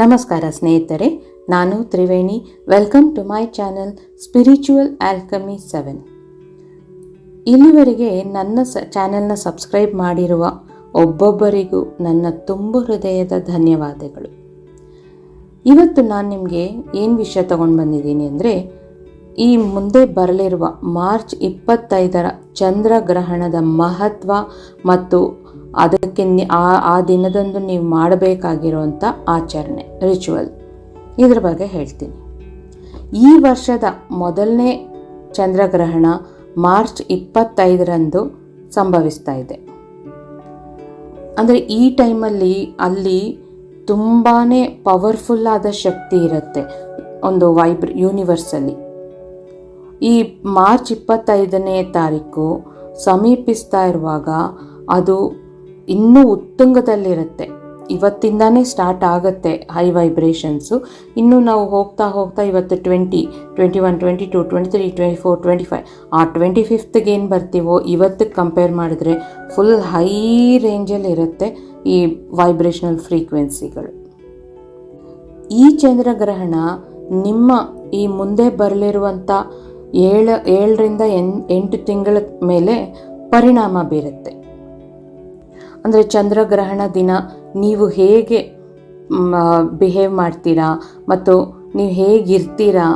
ನಮಸ್ಕಾರ ಸ್ನೇಹಿತರೆ, ನಾನು Triveni. Welcome to my channel spiritual alchemy seven ಇಲ್ಲಿವರೆಗೆ ನನ್ನ ಸ ಚಾನೆಲ್ನ ಸಬ್ಸ್ಕ್ರೈಬ್ ಮಾಡಿರುವ ಒಬ್ಬೊಬ್ಬರಿಗೂ ನನ್ನ ತುಂಬು ಹೃದಯದ ಧನ್ಯವಾದಗಳು. ಇವತ್ತು ನಾನು ನಿಮಗೆ ಏನು ವಿಷಯ ತಗೊಂಡು ಬಂದಿದ್ದೀನಿ ಅಂದರೆ, ಈ ಮುಂದೆ ಬರಲಿರುವ ಮಾರ್ಚ್ ಇಪ್ಪತ್ತೈದರ ಚಂದ್ರಗ್ರಹಣದ ಮಹತ್ವ ಮತ್ತು ಅದಕ್ಕೆ ಆ ಆ ದಿನದಂದು ನೀವು ಮಾಡಬೇಕಾಗಿರುವಂಥ ಆಚರಣೆ ರಿಚುವಲ್ ಇದ್ರ ಬಗ್ಗೆ ಹೇಳ್ತೀನಿ. ಈ ವರ್ಷದ ಮೊದಲನೇ ಚಂದ್ರಗ್ರಹಣ ಮಾರ್ಚ್ ಇಪ್ಪತ್ತೈದರಂದು ಸಂಭವಿಸ್ತಾ ಇದೆ. ಅಂದರೆ ಈ ಟೈಮಲ್ಲಿ ಅಲ್ಲಿ ತುಂಬಾ ಪವರ್ಫುಲ್ ಆದ ಶಕ್ತಿ ಇರುತ್ತೆ ಒಂದು ವೈಬ್ರ ಯೂನಿವರ್ಸಲ್ಲಿ ಈ ಮಾರ್ಚ್ ಇಪ್ಪತ್ತೈದನೇ ತಾರೀಕು ಸಮೀಪಿಸ್ತಾ ಇರುವಾಗ ಅದು ಇನ್ನೂ ಉತ್ತುಂಗದಲ್ಲಿರುತ್ತೆ. ಇವತ್ತಿಂದಾನೇ ಸ್ಟಾರ್ಟ್ ಆಗುತ್ತೆ ಹೈ ವೈಬ್ರೇಷನ್ಸು ಇನ್ನು ನಾವು ಹೋಗ್ತಾ ಹೋಗ್ತಾ ಇವತ್ತು twenty twenty one twenty two twenty three twenty four twenty five ಆ ಟ್ವೆಂಟಿ ಫಿಫ್ತ್ಗೆ ಏನು ಬರ್ತೀವೋ ಇವತ್ತಿಗೆ ಕಂಪೇರ್ ಮಾಡಿದ್ರೆ ಫುಲ್ ಹೈ ರೇಂಜಲ್ಲಿ ಇರುತ್ತೆ ಈ ವೈಬ್ರೇಷನಲ್ ಫ್ರೀಕ್ವೆನ್ಸಿಗಳು ಈ ಚಂದ್ರಗ್ರಹಣ ನಿಮ್ಮ ಈ ಮುಂದೆ ಬರಲಿರುವಂಥ ಏಳು, ಏಳರಿಂದ ಎನ್ ಎಂಟು ತಿಂಗಳ ಮೇಲೆ ಪರಿಣಾಮ ಬೀರುತ್ತೆ. ಅಂದರೆ ಚಂದ್ರಗ್ರಹಣ ದಿನ, ನೀವು ಹೇಗೆ ಬಿಹೇವ್ ಮಾಡ್ತೀರಾ ಮತ್ತು ನೀವು ಹೇಗಿರ್ತೀರಾ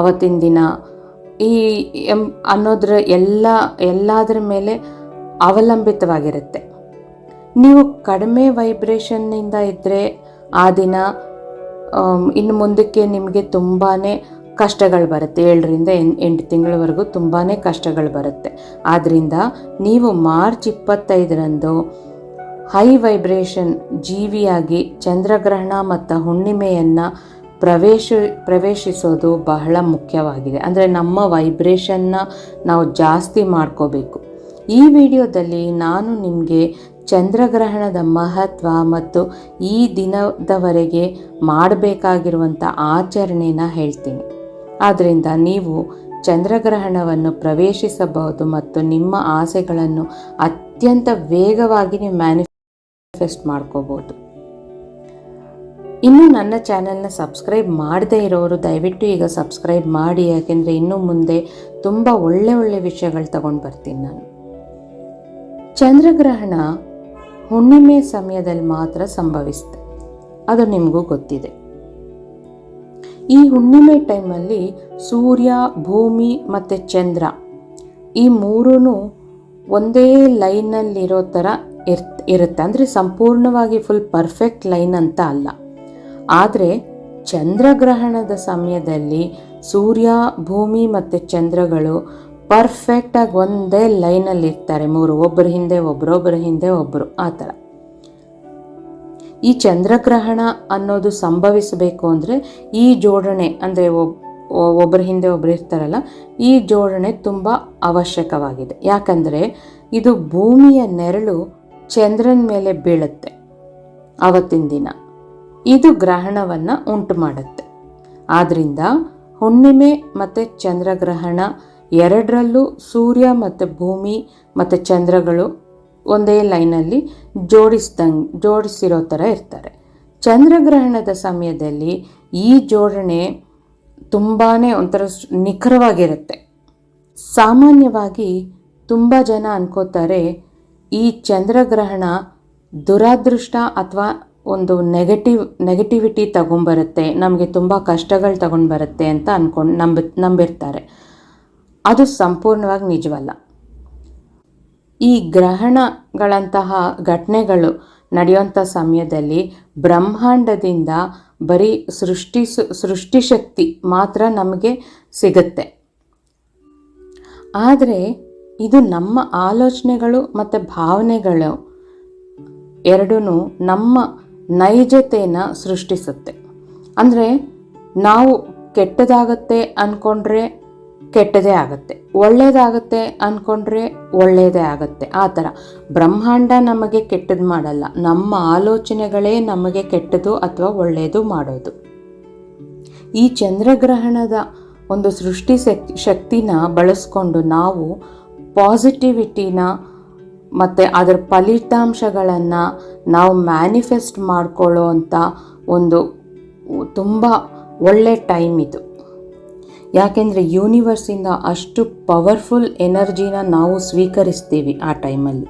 ಅವತ್ತಿನ ದಿನ? ಈ, ಎಂ, ಅನ್ನೋದ್ರ ಎಲ್ಲ, ಎಲ್ಲದರ ಮೇಲೆ ಅವಲಂಬಿತವಾಗಿರುತ್ತೆ. ನೀವು ಕಡಿಮೆ ವೈಬ್ರೇಷನ್ನಿಂದ ಇದ್ದರೆ ಆ ದಿನ ಇನ್ನು ಮುಂದಕ್ಕೆ ನಿಮಗೆ ತುಂಬಾ ಕಷ್ಟಗಳು ಬರುತ್ತೆ. ಏಳರಿಂದ ಎಂಟು ತಿಂಗಳವರೆಗೂ ತುಂಬಾ ಕಷ್ಟಗಳು ಬರುತ್ತೆ. ಆದ್ದರಿಂದ ನೀವು ಮಾರ್ಚ್ ಇಪ್ಪತ್ತೈದರಂದು ಹೈ ವೈಬ್ರೇಷನ್ ಜೀವಿಯಾಗಿ ಚಂದ್ರಗ್ರಹಣ ಮತ್ತು ಹುಣ್ಣಿಮೆಯನ್ನು ಪ್ರವೇಶ, ಪ್ರವೇಶಿಸೋದು ಬಹಳ ಮುಖ್ಯವಾಗಿದೆ. ಅಂದರೆ ನಮ್ಮ ವೈಬ್ರೇಷನ್ನ ನಾವು ಜಾಸ್ತಿ ಮಾಡ್ಕೋಬೇಕು. ಈ ವಿಡಿಯೋದಲ್ಲಿ ನಾನು ನಿಮಗೆ ಚಂದ್ರಗ್ರಹಣದ ಮಹತ್ವ ಮತ್ತು ಈ ದಿನದವರೆಗೆ ಮಾಡಬೇಕಾಗಿರುವಂಥ ಆಚರಣೆನ ಹೇಳ್ತೀನಿ. ಆದ್ದರಿಂದ ನೀವು ಚಂದ್ರಗ್ರಹಣವನ್ನು ಪ್ರವೇಶಿಸಬಹುದು ಮತ್ತು ನಿಮ್ಮ ಆಸೆಗಳನ್ನು ಅತ್ಯಂತ ವೇಗವಾಗಿ ನೀವು ಮ್ಯಾನಿಫೆಸ್ಟ್ ಮಾಡ್ಕೋಬೋದು. ಇನ್ನೂ ನನ್ನ ಚಾನೆಲ್ನ ಸಬ್ಸ್ಕ್ರೈಬ್ ಮಾಡದೇ ಇರೋರು ದಯವಿಟ್ಟು ಈಗ ಸಬ್ಸ್ಕ್ರೈಬ್ ಮಾಡಿ, ಯಾಕೆಂದರೆ ಇನ್ನು ಮುಂದೆ ತುಂಬ ಒಳ್ಳೆ ಒಳ್ಳೆ ವಿಷಯಗಳು ತಗೊಂಡು ಬರ್ತೀನಿ ನಾನು. ಚಂದ್ರಗ್ರಹಣ ಹುಣ್ಣಿಮೆ ಸಮಯದಲ್ಲಿ ಮಾತ್ರ ಸಂಭವಿಸುತ್ತೆ ಅದು ನಿಮಗೂ ಗೊತ್ತಿದೆ. ಈ ಹುಣ್ಣಿಮೆ ಟೈಮಲ್ಲಿ ಸೂರ್ಯ, ಭೂಮಿ ಮತ್ತು ಚಂದ್ರ ಈ ಮೂರೂ ಒಂದೇ ಲೈನಲ್ಲಿರೋ ಥರ ಇರ್ ಇರುತ್ತೆ. ಅಂದರೆ ಸಂಪೂರ್ಣವಾಗಿ ಫುಲ್ ಪರ್ಫೆಕ್ಟ್ ಲೈನ್ ಅಂತ ಅಲ್ಲ. ಆದರೆ ಚಂದ್ರಗ್ರಹಣದ ಸಮಯದಲ್ಲಿ ಸೂರ್ಯ, ಭೂಮಿ ಮತ್ತು ಚಂದ್ರಗಳು ಪರ್ಫೆಕ್ಟಾಗಿ ಒಂದೇ ಲೈನಲ್ಲಿ ಇರ್ತಾರೆ. ಮೂರು ಒಬ್ಬರ ಹಿಂದೆ ಒಬ್ಬರು ಒಬ್ಬರ ಹಿಂದೆ ಒಬ್ಬರು ಆ ಥರ. ಈ ಚಂದ್ರಗ್ರಹಣ ಅನ್ನೋದು ಸಂಭವಿಸಬೇಕು ಅಂದರೆ ಈ ಜೋಡಣೆ, ಅಂದರೆ ಒಬ್ಬರ ಹಿಂದೆ ಒಬ್ಬರು ಇರ್ತಾರಲ್ಲ, ಈ ಜೋಡಣೆ ತುಂಬ ಅವಶ್ಯಕವಾಗಿದೆ. ಯಾಕಂದರೆ ಇದು ಭೂಮಿಯ ನೆರಳು ಚಂದ್ರನ ಮೇಲೆ ಬೀಳುತ್ತೆ ಅವತ್ತಿನ ದಿನ. ಇದು ಗ್ರಹಣವನ್ನು ಉಂಟು ಮಾಡುತ್ತೆ ಆದ್ದರಿಂದ ಹುಣ್ಣಿಮೆ ಮತ್ತು ಚಂದ್ರಗ್ರಹಣ ಎರಡರಲ್ಲೂ ಸೂರ್ಯ ಮತ್ತು ಭೂಮಿ ಮತ್ತು ಚಂದ್ರಗಳು ಒಂದೇ ಲೈನಲ್ಲಿ ಜೋಡಿಸ್ದಂಗೆ, ಜೋಡಿಸಿರೋ ಥರ ಇರ್ತಾರೆ. ಚಂದ್ರಗ್ರಹಣದ ಸಮಯದಲ್ಲಿ ಈ ಜೋಡಣೆ ತುಂಬಾ ಒಂಥರ ನಿಖರವಾಗಿರುತ್ತೆ. ಸಾಮಾನ್ಯವಾಗಿ ತುಂಬ ಜನ ಅನ್ಕೋತಾರೆ ಈ ಚಂದ್ರಗ್ರಹಣ ದುರಾದೃಷ್ಟ ಅಥವಾ ಒಂದು ನೆಗೆಟಿವ್ ನೆಗೆಟಿವಿಟಿ ತಗೊಂಬರುತ್ತೆ, ನಮಗೆ ತುಂಬ ಕಷ್ಟಗಳು ತಗೊಂಡ್ಬರುತ್ತೆ ಅಂತ ಅಂದ್ಕೊಂಡು ನಂಬಿ, ನಂಬಿರ್ತಾರೆ. ಅದು ಸಂಪೂರ್ಣವಾಗಿ ನಿಜವಲ್ಲ. ಈ ಗ್ರಹಣಗಳಂತಹ ಘಟನೆಗಳು ನಡೆಯುವಂಥ ಸಮಯದಲ್ಲಿ ಬ್ರಹ್ಮಾಂಡದಿಂದ ಬರೀ ಸೃಷ್ಟಿಸು ಸೃಷ್ಟಿಶಕ್ತಿ ಮಾತ್ರ ನಮಗೆ ಸಿಗುತ್ತೆ. ಆದರೆ ಇದು ನಮ್ಮ ಆಲೋಚನೆಗಳು ಮತ್ತು ಭಾವನೆಗಳು. ಎರಡೂ ನಮ್ಮ ನೈಜತೆಯನ್ನ ಸೃಷ್ಟಿಸುತ್ತೆ. ಅಂದರೆ ನಾವು ಕೆಟ್ಟದಾಗತ್ತೆ ಅಂದ್ಕೊಂಡ್ರೆ ಕೆಟ್ಟದೇ ಆಗುತ್ತೆ. ಒಳ್ಳೆಯದಾಗತ್ತೆ ಅಂದ್ಕೊಂಡ್ರೆ ಒಳ್ಳೆಯದೇ ಆಗುತ್ತೆ. ಆ ಥರ. ಬ್ರಹ್ಮಾಂಡ ನಮಗೆ ಕೆಟ್ಟದ್ದು ಮಾಡಲ್ಲ. ನಮ್ಮ ಆಲೋಚನೆಗಳೇ ನಮಗೆ ಕೆಟ್ಟದು ಅಥವಾ ಒಳ್ಳೆಯದು ಮಾಡೋದು. ಈ ಚಂದ್ರಗ್ರಹಣದ ಒಂದು ಸೃಷ್ಟಿ ಶಕ್- ಶಕ್ತಿನ ಬಳಸ್ಕೊಂಡು ನಾವು ಪಾಸಿಟಿವಿಟಿನ ಮತ್ತು ಅದರ ಫಲಿತಾಂಶಗಳನ್ನು ನಾವು ಮ್ಯಾನಿಫೆಸ್ಟ್ ಮಾಡಿಕೊಳ್ಳೋ ಅಂಥ ಒಂದು ತುಂಬ ಒಳ್ಳೆ ಟೈಮ್ ಇದು. ಯಾಕೆಂದರೆ ಯೂನಿವರ್ಸಿಂದ ಅಷ್ಟು ಪವರ್ಫುಲ್ ಎನರ್ಜಿನ ನಾವು ಸ್ವೀಕರಿಸ್ತೀವಿ ಆ ಟೈಮಲ್ಲಿ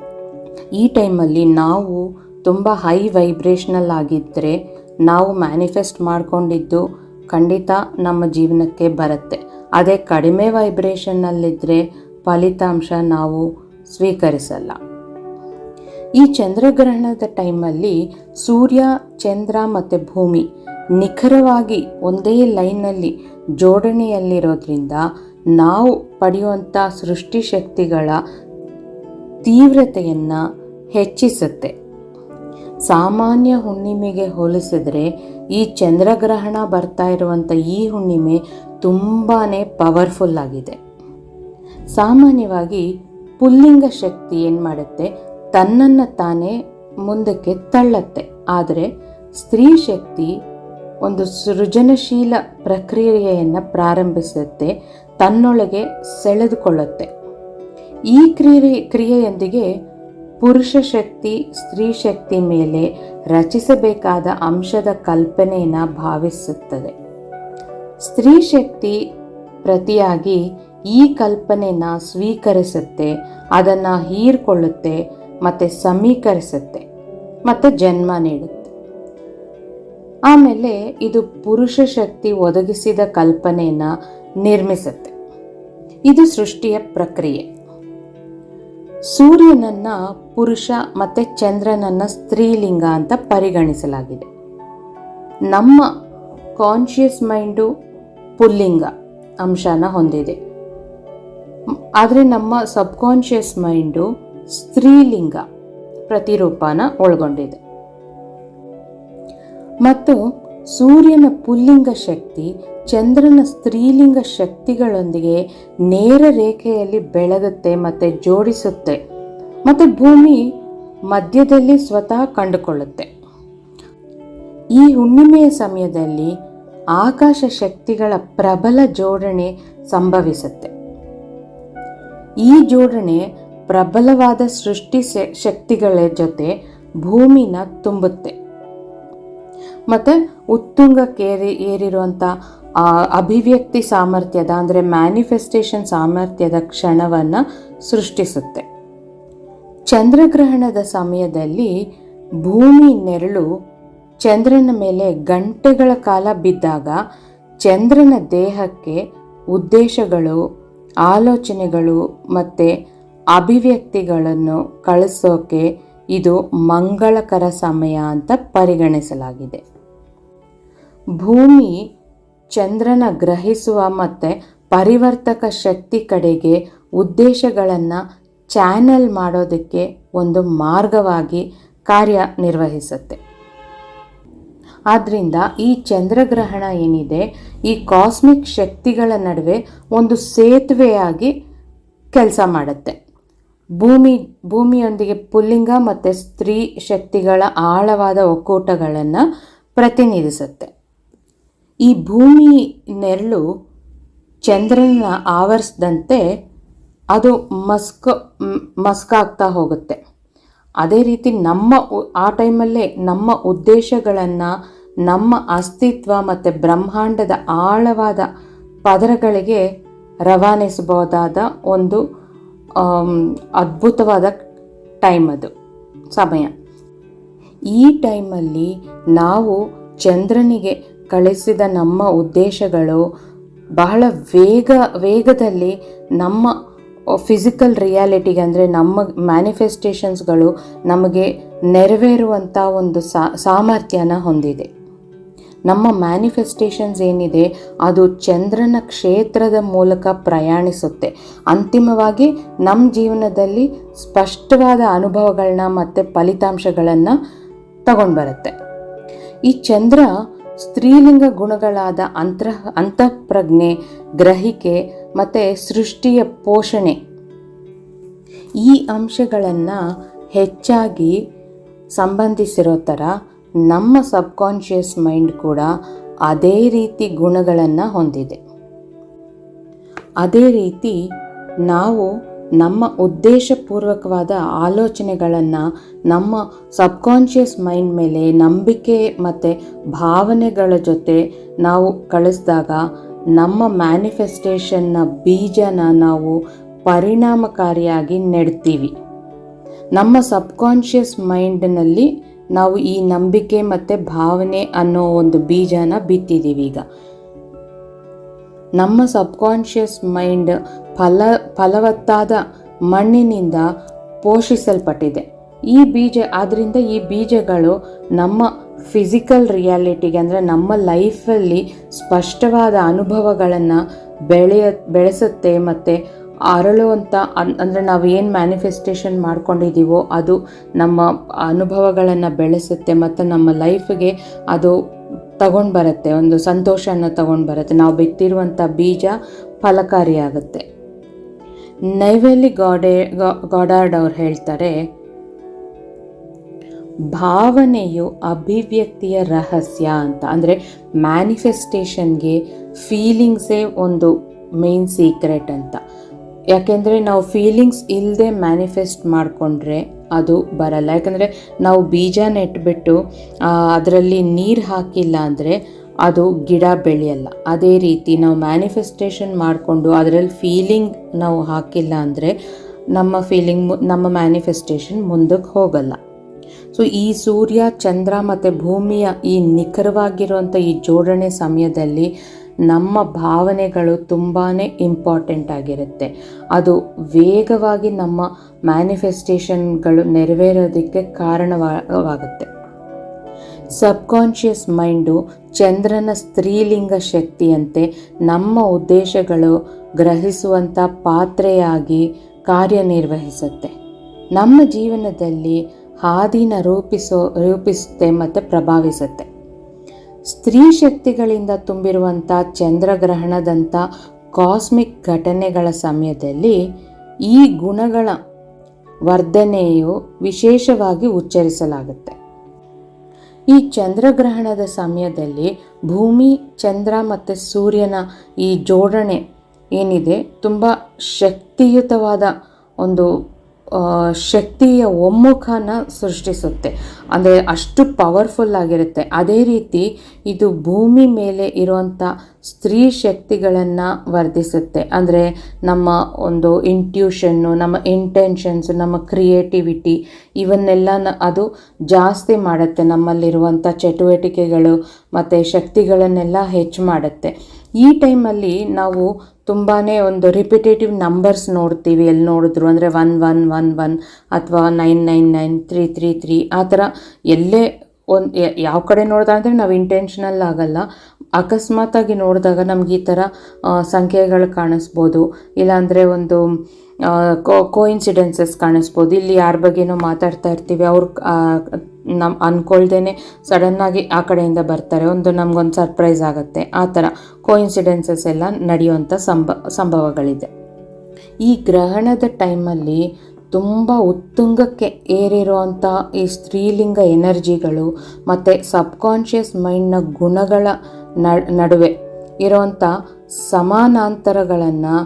ಈ ಟೈಮಲ್ಲಿ ನಾವು ತುಂಬ ಹೈ ವೈಬ್ರೇಷ್ನಲ್ ಆಗಿದ್ದರೆ ನಾವು ಮ್ಯಾನಿಫೆಸ್ಟ್ ಮಾಡಿಕೊಂಡಿದ್ದು ಖಂಡಿತ ನಮ್ಮ ಜೀವನಕ್ಕೆ ಬರುತ್ತೆ. ಅದೇ ಕಡಿಮೆ ವೈಬ್ರೇಷನ್ನಲ್ಲಿದ್ದರೆ ಫಲಿತಾಂಶ ನಾವು ಸ್ವೀಕರಿಸಲ್ಲ. ಈ ಚಂದ್ರಗ್ರಹಣದ ಟೈಮಲ್ಲಿ ಸೂರ್ಯ, ಚಂದ್ರ ಮತ್ತು ಭೂಮಿ ನಿಖರವಾಗಿ ಒಂದೇ ಲೈನಲ್ಲಿ ಜೋಡಣೆಯಲ್ಲಿರೋದ್ರಿಂದ ನಾವು ಪಡೆಯುವಂಥ ಸೃಷ್ಟಿಶಕ್ತಿಗಳ ತೀವ್ರತೆಯನ್ನು ಹೆಚ್ಚಿಸುತ್ತೆ. ಸಾಮಾನ್ಯ ಹುಣ್ಣಿಮೆಗೆ ಹೋಲಿಸಿದರೆ ಈ ಚಂದ್ರಗ್ರಹಣ ಬರ್ತಾ ಇರುವಂಥ ಈ ಹುಣ್ಣಿಮೆ ತುಂಬಾ ಪವರ್ಫುಲ್ ಆಗಿದೆ. ಸಾಮಾನ್ಯವಾಗಿ ಪುಲ್ಲಿಂಗ ಶಕ್ತಿ ಏನು ಮಾಡುತ್ತೆ? ತನ್ನನ್ನು ತಾನೇ ಮುಂದಕ್ಕೆ ತಳ್ಳತ್ತೆ. ಆದರೆ ಸ್ತ್ರೀ ಶಕ್ತಿ ಒಂದು ಸೃಜನಶೀಲ ಪ್ರಕ್ರಿಯೆಯನ್ನು ಪ್ರಾರಂಭಿಸುತ್ತೆ, ತನ್ನೊಳಗೆ ಸೆಳೆದುಕೊಳ್ಳುತ್ತೆ. ಈ ಕ್ರಿಯೆ, ಕ್ರಿಯೆಯೊಂದಿಗೆ ಪುರುಷ ಶಕ್ತಿ, ಸ್ತ್ರೀ ಶಕ್ತಿ ಮೇಲೆ ರಚಿಸಬೇಕಾದ ಅಂಶದ ಕಲ್ಪನೆಯನ್ನು ಭಾವಿಸುತ್ತದೆ. ಸ್ತ್ರೀ ಶಕ್ತಿ ಪ್ರತಿಯಾಗಿ ಈ ಕಲ್ಪನೆನ ಸ್ವೀಕರಿಸುತ್ತೆ, ಅದನ್ನು ಹೀರ್ಕೊಳ್ಳುತ್ತೆ, ಮತ್ತು ಸಮೀಕರಿಸುತ್ತೆ, ಮತ್ತು ಜನ್ಮ ನೀಡುತ್ತೆ. ಆಮೇಲೆ ಇದು ಪುರುಷ ಶಕ್ತಿ ಒದಗಿಸಿದ ಕಲ್ಪನೆಯನ್ನು ನಿರ್ಮಿಸುತ್ತೆ. ಇದು ಸೃಷ್ಟಿಯ ಪ್ರಕ್ರಿಯೆ. ಸೂರ್ಯನನ್ನ ಪುರುಷ ಮತ್ತು ಚಂದ್ರನನ್ನ ಸ್ತ್ರೀಲಿಂಗ ಅಂತ ಪರಿಗಣಿಸಲಾಗಿದೆ. ನಮ್ಮ ಕಾನ್ಷಿಯಸ್ ಮೈಂಡು ಪುಲ್ಲಿಂಗ ಅಂಶನ ಹೊಂದಿದೆ. ಆದರೆ ನಮ್ಮ ಸಬ್ಕಾನ್ಷಿಯಸ್ ಮೈಂಡು ಸ್ತ್ರೀಲಿಂಗ ಪ್ರತಿರೂಪನ ಒಳಗೊಂಡಿದೆ. ಮತ್ತು ಸೂರ್ಯನ ಪುಲ್ಲಿಂಗ ಶಕ್ತಿ ಚಂದ್ರನ ಸ್ತ್ರೀಲಿಂಗ ಶಕ್ತಿಗಳೊಂದಿಗೆ ನೇರ ರೇಖೆಯಲ್ಲಿ ಬೆಳಗುತ್ತೆ ಮತ್ತು ಜೋಡಿಸುತ್ತೆ. ಮತ್ತು ಭೂಮಿ ಮಧ್ಯದಲ್ಲಿ ಸ್ವತಃ ಕಂಡುಕೊಳ್ಳುತ್ತೆ. ಈ ಹುಣ್ಣಿಮೆಯ ಸಮಯದಲ್ಲಿ ಆಕಾಶ ಶಕ್ತಿಗಳ ಪ್ರಬಲ ಜೋಡಣೆ ಸಂಭವಿಸುತ್ತೆ. ಈ ಜೋಡಣೆ ಪ್ರಬಲವಾದ ಸೃಷ್ಟಿ ಶಕ್ತಿಗಳ ಜೊತೆ ಭೂಮಿನ ತುಂಬುತ್ತೆ. ಮತ್ತು ಉತ್ತುಂಗಕ್ಕೇರಿ ಏರಿರುವಂಥ ಅಭಿವ್ಯಕ್ತಿ ಸಾಮರ್ಥ್ಯದ ಅಂದರೆ ಮ್ಯಾನಿಫೆಸ್ಟೇಷನ್ ಸಾಮರ್ಥ್ಯದ ಕ್ಷಣವನ್ನು ಸೃಷ್ಟಿಸುತ್ತೆ. ಚಂದ್ರಗ್ರಹಣದ ಸಮಯದಲ್ಲಿ ಭೂಮಿ ನೆರಳು ಚಂದ್ರನ ಮೇಲೆ ಗಂಟೆಗಳ ಕಾಲ ಬಿದ್ದಾಗ ಚಂದ್ರನ ದೇಹಕ್ಕೆ ಉದ್ದೇಶಗಳು ಆಲೋಚನೆಗಳು ಮತ್ತು ಅಭಿವ್ಯಕ್ತಿಗಳನ್ನು ಕಳಿಸೋಕೆ ಇದು ಮಂಗಳಕರ ಸಮಯ ಅಂತ ಪರಿಗಣಿಸಲಾಗಿದೆ. ಭೂಮಿ ಚಂದ್ರನ ಗ್ರಹಿಸುವ ಮತ್ತು ಪರಿವರ್ತಕ ಶಕ್ತಿ ಕಡೆಗೆ ಉದ್ದೇಶಗಳನ್ನು ಚಾನೆಲ್ ಮಾಡೋದಕ್ಕೆ ಒಂದು ಮಾರ್ಗವಾಗಿ ಕಾರ್ಯನಿರ್ವಹಿಸುತ್ತೆ. ಆದ್ದರಿಂದ ಈ ಚಂದ್ರಗ್ರಹಣ ಏನಿದೆ, ಈ ಕಾಸ್ಮಿಕ್ ಶಕ್ತಿಗಳ ನಡುವೆ ಒಂದು ಸೇತುವೆಯಾಗಿ ಕೆಲಸ ಮಾಡುತ್ತೆ. ಭೂಮಿ, ಭೂಮಿಯೊಂದಿಗೆ ಪುಲ್ಲಿಂಗ ಮತ್ತು ಸ್ತ್ರೀ ಶಕ್ತಿಗಳ ಆಳವಾದ ಒಕ್ಕೂಟಗಳನ್ನು ಪ್ರತಿನಿಧಿಸುತ್ತೆ. ಈ ಭೂಮಿ ನೆರಳು ಚಂದ್ರನ ಆವರಿಸಿದಂತೆ ಅದು ಮಸ್ಕ್ ಮಸ್ಕಾಗ್ತಾ ಹೋಗುತ್ತೆ. ಅದೇ ರೀತಿ ನಮ್ಮ ಆ ಟೈಮಲ್ಲೇ ನಮ್ಮ ಉದ್ದೇಶಗಳನ್ನು, ನಮ್ಮ ಅಸ್ತಿತ್ವ ಮತ್ತು ಬ್ರಹ್ಮಾಂಡದ ಆಳವಾದ ಪದರಗಳಿಗೆ ರವಾನಿಸಬಹುದಾದ ಒಂದು ಅದ್ಭುತವಾದ ಟೈಮ್ ಅದು, ಸಮಯ. ಈ ಟೈಮಲ್ಲಿ ನಾವು ಚಂದ್ರನಿಗೆ ಕಳಿಸಿದ ನಮ್ಮ ಉದ್ದೇಶಗಳು ಬಹಳ ವೇಗ, ವೇಗದಲ್ಲಿ ನಮ್ಮ ಫಿಸಿಕಲ್ ರಿಯಾಲಿಟಿಗೆ ಅಂದರೆ ನಮ್ಮ ಮ್ಯಾನಿಫೆಸ್ಟೇಷನ್ಸ್ಗಳು ನಮಗೆ ನೆರವೇರುವಂಥ ಒಂದು ಸಾಮರ್ಥ್ಯನ ಹೊಂದಿದೆ. ನಮ್ಮ ಮ್ಯಾನಿಫೆಸ್ಟೇಷನ್ಸ್ ಏನಿದೆ, ಅದು ಚಂದ್ರನ ಕ್ಷೇತ್ರದ ಮೂಲಕ ಪ್ರಯಾಣಿಸುತ್ತೆ. ಅಂತಿಮವಾಗಿ ನಮ್ಮ ಜೀವನದಲ್ಲಿ ಸ್ಪಷ್ಟವಾದ ಅನುಭವಗಳನ್ನ ಮತ್ತು ಫಲಿತಾಂಶಗಳನ್ನು ತಗೊಂಡು ಬರುತ್ತೆ ಈ ಚಂದ್ರ ಸ್ತ್ರೀಲಿಂಗ ಗುಣಗಳಾದ ಅಂತಃ ಅಂತಃಪ್ರಜ್ಞೆ, ಗ್ರಹಿಕೆ ಮತ್ತು ಸೃಷ್ಟಿಯ ಪೋಷಣೆ. ಈ ಅಂಶಗಳನ್ನು ಹೆಚ್ಚಾಗಿ ಸಂಬಂಧಿಸಿರೋ ಥರ ನಮ್ಮ ಸಬ್ಕಾನ್ಷಿಯಸ್ ಮೈಂಡ್ ಕೂಡ ಅದೇ ರೀತಿ ಗುಣಗಳನ್ನು ಹೊಂದಿದೆ. ಅದೇ ರೀತಿ ನಾವು ನಮ್ಮ ಉದ್ದೇಶಪೂರ್ವಕವಾದ ಆಲೋಚನೆಗಳನ್ನು ನಮ್ಮ ಸಬ್ಕಾನ್ಷಿಯಸ್ ಮೈಂಡ್ ಮೇಲೆ ನಂಬಿಕೆ ಮತ್ತು ಭಾವನೆಗಳ ಜೊತೆ ನಾವು ಕಳಿಸಿದಾಗ ನಮ್ಮ ಮ್ಯಾನಿಫೆಸ್ಟೇಷನ್ನ ಬೀಜನ ನಾವು ಪರಿಣಾಮಕಾರಿಯಾಗಿ ನೆಡ್ತೀವಿ. ನಮ್ಮ ಸಬ್ಕಾನ್ಷಿಯಸ್ ಮೈಂಡ್ನಲ್ಲಿ ನಾವು ಈ ನಂಬಿಕೆ ಮತ್ತು ಭಾವನೆ ಅನ್ನೋ ಒಂದು ಬೀಜನ ಬಿತ್ತಿದ್ದೀವಿ ಈಗ. ನಮ್ಮ ಸಬ್ಕಾನ್ಷಿಯಸ್ ಮೈಂಡ್ ಫಲ, ಫಲವತ್ತಾದ ಮಣ್ಣಿನಿಂದ ಪೋಷಿಸಲ್ಪಟ್ಟಿದೆ. ಈ ಬೀಜ ಆದ್ದರಿಂದ ಈ ಬೀಜಗಳು ನಮ್ಮ ಫಿಸಿಕಲ್ ರಿಯಾಲಿಟಿಗೆ ಅಂದರೆ ನಮ್ಮ ಲೈಫಲ್ಲಿ ಸ್ಪಷ್ಟವಾದ ಅನುಭವಗಳನ್ನು ಬೆಳೆಯ, ಬೆಳೆಸುತ್ತೆ ಮತ್ತು ಅರಳುವಂಥ ಅನ್, ಅಂದರೆ ನಾವು ಏನು ಮ್ಯಾನಿಫೆಸ್ಟೇಷನ್ ಮಾಡ್ಕೊಂಡಿದ್ದೀವೋ ಅದು ನಮ್ಮ ಅನುಭವಗಳನ್ನು ಬೆಳೆಸುತ್ತೆ ಮತ್ತು ನಮ್ಮ ಲೈಫಿಗೆ ಅದು ತಗೊಂಡು ಬರುತ್ತೆ, ಒಂದು ಸಂತೋಷನ ತಗೊಂಡು ಬರುತ್ತೆ. ನಾವು ಬಿತ್ತಿರುವಂಥ ಬೀಜ ಫಲಕಾರಿಯಾಗುತ್ತೆ. ನೈವೇಲಿ ಗಾಡೆ ಗಾಡಾರ್ಡ್ ಅವ್ರು ಹೇಳ್ತಾರೆ ಭಾವನೆಯು ಅಭಿವ್ಯಕ್ತಿಯ ರಹಸ್ಯ ಅಂತ. ಅಂದರೆ ಮ್ಯಾನಿಫೆಸ್ಟೇಷನ್ಗೆ ಫೀಲಿಂಗ್ಸೇ ಒಂದು ಮೇನ್ ಸೀಕ್ರೆಟ್ ಅಂತ. ಯಾಕೆಂದರೆ ನಾವು ಫೀಲಿಂಗ್ಸ್ ಇಲ್ಲದೆ ಮ್ಯಾನಿಫೆಸ್ಟ್ ಮಾಡಿಕೊಂಡ್ರೆ ಅದು ಬರಲ್ಲ. ಯಾಕಂದರೆ ನಾವು ಬೀಜ ನೆಟ್ಬಿಟ್ಟು ಅದರಲ್ಲಿ ನೀರು ಹಾಕಿಲ್ಲ ಅಂದರೆ ಅದು ಗಿಡ ಬೆಳೆಯಲ್ಲ. ಅದೇ ರೀತಿ ನಾವು ಮ್ಯಾನಿಫೆಸ್ಟೇಷನ್ ಮಾಡಿಕೊಂಡು ಅದರಲ್ಲಿ ಫೀಲಿಂಗ್ ನಾವು ಹಾಕಿಲ್ಲ ಅಂದರೆ ನಮ್ಮ ಫೀಲಿಂಗ್ ನಮ್ಮ ಮ್ಯಾನಿಫೆಸ್ಟೇಷನ್ ಮುಂದಕ್ಕೆ ಹೋಗಲ್ಲ. ಸೊ ಈ ಸೂರ್ಯ, ಚಂದ್ರ ಮತ್ತು ಭೂಮಿಯ ಈ ನಿಖರವಾಗಿರುವಂಥ ಈ ಜೋಡಣೆ ಸಮಯದಲ್ಲಿ ನಮ್ಮ ಭಾವನೆಗಳು ತುಂಬಾ ಇಂಪಾರ್ಟೆಂಟ್ ಆಗಿರುತ್ತೆ. ಅದು ವೇಗವಾಗಿ ನಮ್ಮ ಮ್ಯಾನಿಫೆಸ್ಟೇಷನ್ಗಳು ನೆರವೇರೋದಕ್ಕೆ ಕಾರಣವಾಗುತ್ತೆ. ಸಬ್ಕಾನ್ಷಿಯಸ್ ಮೈಂಡು ಚಂದ್ರನ ಸ್ತ್ರೀಲಿಂಗ ಶಕ್ತಿಯಂತೆ ನಮ್ಮ ಉದ್ದೇಶಗಳು ಗ್ರಹಿಸುವಂಥ ಪಾತ್ರೆಯಾಗಿ ಕಾರ್ಯನಿರ್ವಹಿಸುತ್ತೆ. ನಮ್ಮ ಜೀವನದಲ್ಲಿ ಹಾದಿನ ರೂಪಿಸೋ, ರೂಪಿಸುತ್ತೆ ಮತ್ತು ಪ್ರಭಾವಿಸುತ್ತೆ. ಸ್ತ್ರೀ ಶಕ್ತಿಗಳಿಂದ ತುಂಬಿರುವಂಥ ಚಂದ್ರಗ್ರಹಣದಂಥ ಕಾಸ್ಮಿಕ್ ಘಟನೆಗಳ ಸಮಯದಲ್ಲಿ ಈ ಗುಣಗಳ ವರ್ಧನೆಯು ವಿಶೇಷವಾಗಿ ಉಚ್ಚರಿಸಲಾಗುತ್ತೆ. ಈ ಚಂದ್ರಗ್ರಹಣದ ಸಮಯದಲ್ಲಿ ಭೂಮಿ, ಚಂದ್ರ ಮತ್ತು ಸೂರ್ಯನ ಈ ಜೋಡಣೆ ಏನಿದೆ, ತುಂಬ ಶಕ್ತಿಯುತವಾದ ಒಂದು ಶಕ್ತಿಯ ಒಮ್ಮುಖನ ಸೃಷ್ಟಿಸುತ್ತೆ. ಅಂದರೆ ಅಷ್ಟು ಪವರ್ಫುಲ್ ಆಗಿರುತ್ತೆ. ಅದೇ ರೀತಿ ಇದು ಭೂಮಿ ಮೇಲೆ ಇರುವಂಥ ಸ್ತ್ರೀ ಶಕ್ತಿಗಳನ್ನು ವರ್ಧಿಸುತ್ತೆ. ಅಂದರೆ ನಮ್ಮ ಒಂದು ಇಂಟ್ಯೂಷನ್ನು ನಮ್ಮ ಇಂಟೆನ್ಷನ್ಸು ನಮ್ಮ ಕ್ರಿಯೇಟಿವಿಟಿ ಇವನ್ನೆಲ್ಲ ಅದು ಜಾಸ್ತಿ ಮಾಡುತ್ತೆ. ನಮ್ಮಲ್ಲಿರುವಂಥ ಚಟುವಟಿಕೆಗಳು ಮತ್ತು ಶಕ್ತಿಗಳನ್ನೆಲ್ಲ ಹೆಚ್ಚು ಮಾಡುತ್ತೆ. ಈ ಟೈಮಲ್ಲಿ ನಾವು ತುಂಬಾ ಒಂದು ರಿಪಿಟೇಟಿವ್ ನಂಬರ್ಸ್ ನೋಡ್ತೀವಿ. ಎಲ್ಲಿ ನೋಡಿದ್ರು ಅಂದರೆ ಒನ್ ಒನ್ ಒನ್ ಒನ್ ಅಥವಾ nine nine nine three three three ಆ ಥರ ಎಲ್ಲೇ ಒಂದು ಯಾವ ಕಡೆ ನೋಡಿದ ಅಂದರೆ ನಾವು ಇಂಟೆನ್ಷನಲ್ ಆಗಲ್ಲ. ಅಕಸ್ಮಾತಾಗಿ ನೋಡಿದಾಗ ನಮ್ಗೆ ಈ ಥರ ಸಂಖ್ಯೆಗಳು ಕಾಣಿಸ್ಬೋದು. ಇಲ್ಲಾಂದರೆ ಒಂದು ಕೋ ಇನ್ಸಿಡೆನ್ಸಸ್ ಕಾಣಿಸ್ಬೋದು. ಇಲ್ಲಿ ಯಾರ ಬಗ್ಗೆನೋ ಮಾತಾಡ್ತಾ ಇರ್ತೀವಿ. ಅವ್ರು ನಮ್ಮ ಅಂದ್ಕೊಳ್ದೇ ಸಡನ್ನಾಗಿ ಆ ಕಡೆಯಿಂದ ಬರ್ತಾರೆ. ಒಂದು ನಮಗೊಂದು ಸರ್ಪ್ರೈಸ್ ಆಗುತ್ತೆ. ಆ ಥರ ಕೋಇನ್ಸಿಡೆನ್ಸಸ್ ಎಲ್ಲ ನಡೆಯುವಂಥ ಸಂಭ, ಸಂಭವಗಳಿದೆ. ಈ ಗ್ರಹಣದ ಟೈಮಲ್ಲಿ ತುಂಬ ಉತ್ತುಂಗಕ್ಕೆ ಏರಿರುವಂಥ ಈ ಸ್ತ್ರೀಲಿಂಗ ಎನರ್ಜಿಗಳು ಮತ್ತು ಸಬ್ಕಾನ್ಷಿಯಸ್ ಮೈಂಡ್ನ ಗುಣಗಳ ನಡುವೆ ಇರುವಂಥ ಸಮಾನಾಂತರಗಳನ್ನು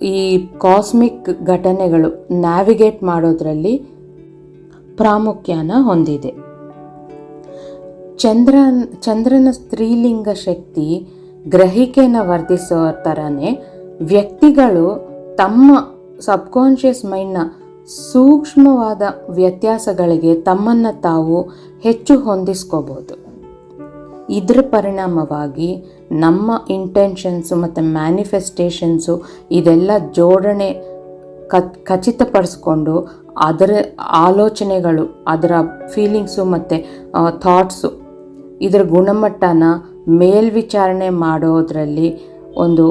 ಈ ಕಾಸ್ಮಿಕ್ ಘಟನೆಗಳು ನ್ಯಾವಿಗೇಟ್ ಮಾಡೋದ್ರಲ್ಲಿ ಪ್ರಾಮುಖ್ಯನ ಹೊಂದಿದೆ. ಚಂದ್ರ ಚಂದ್ರನ ಸ್ತ್ರೀಲಿಂಗ ಶಕ್ತಿ ಗ್ರಹಿಕೆನ ವರ್ಧಿಸೋ ಥರನೇ ವ್ಯಕ್ತಿಗಳು ತಮ್ಮ ಸಬ್ಕಾನ್ಷಿಯಸ್ ಮೈಂಡ್ನ ಸೂಕ್ಷ್ಮವಾದ ವ್ಯತ್ಯಾಸಗಳಿಗೆ ತಮ್ಮನ್ನು ತಾವು ಹೆಚ್ಚು ಹೊಂದಿಸ್ಕೋಬೋದು. ಇದರ ಪರಿಣಾಮವಾಗಿ ನಮ್ಮ ಇಂಟೆನ್ಷನ್ಸು ಮತ್ತು ಮ್ಯಾನಿಫೆಸ್ಟೇಷನ್ಸು ಇದೆಲ್ಲ ಜೋಡಣೆ ಖಚಿತಪಡಿಸ್ಕೊಂಡು ಅದರ ಆಲೋಚನೆಗಳು, ಅದರ ಫೀಲಿಂಗ್ಸು ಮತ್ತು ಥಾಟ್ಸು ಇದರ ಗುಣಮಟ್ಟನ ಮೇಲ್ವಿಚಾರಣೆ ಮಾಡೋದರಲ್ಲಿ ಒಂದು